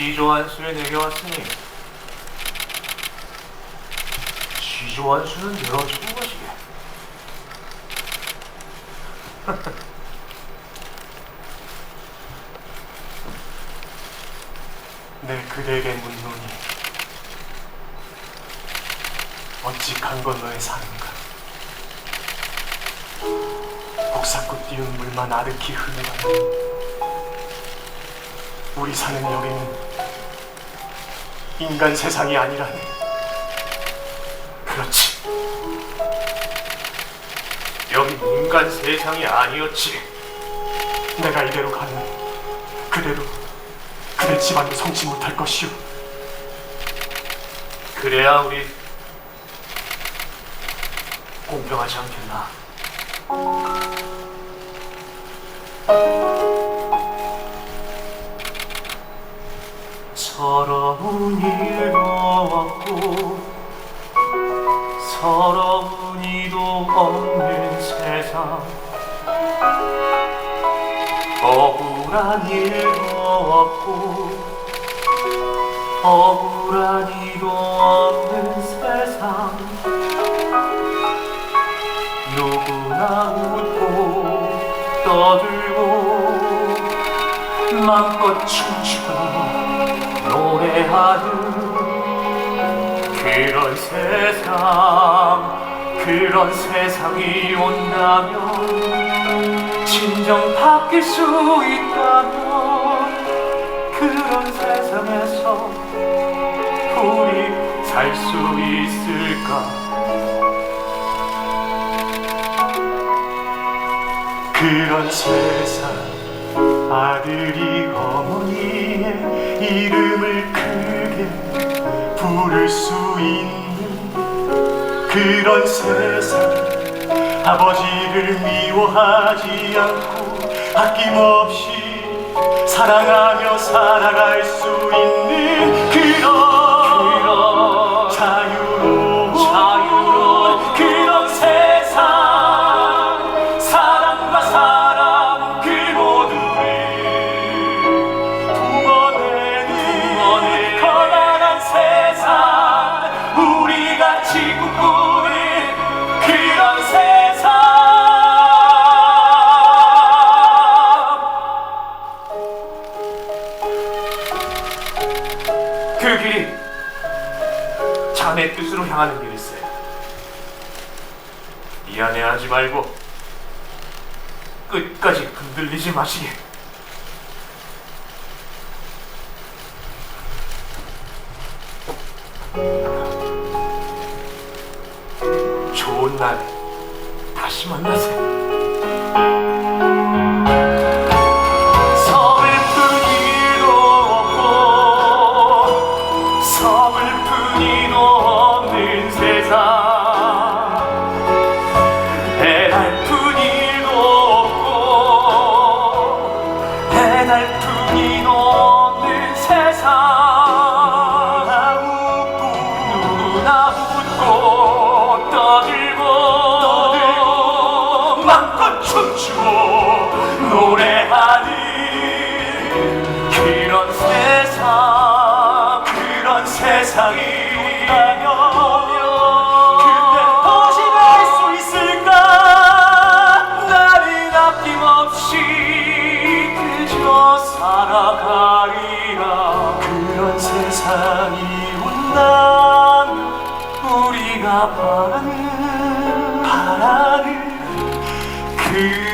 시조한수에 내게 왔으니 시조한 수는 열어주는 것이게. 내 그대에게 묻노니 어찌 강 건너에 사는가? 복사꽃 띄운 물만 아득히 흘러가는 우리 사는 여기는 인간 세상이 아니라네 그렇지. 여긴 인간 세상이 아니었지. 내가 이대로 가면 그대로 그대 집안도 성치 못할 것이오. 그래야 우리 공평하지 않겠나 일도 없고 서러운 이도 없는 세상. 억울한 일도 없고 억울한 이도 없는 세상. 누구나 웃고 떠들고 마음껏 춤추고 하는 그런 세상 그런 세상이 온다면 진정 바뀔 수 있다면 그런 세상에서 우리 살 수 있을까? 그런 세상 아들이 어머니의 이름을 크게 부를 수 있는 그런 세상. 아버지를 미워하지 않고 아낌없이 사랑하며 살아갈 수 있는 그 길이 자네 뜻으로 향하는 길일세. 미안해하지 말고 끝까지 흔들리지 마시게. 좋은 날에 다시 만나세. 서 서글픈 일도 없는 세상. 애달픈 일도 없고 애달픈 일도 없는 세상. 춤추고 노래하는 우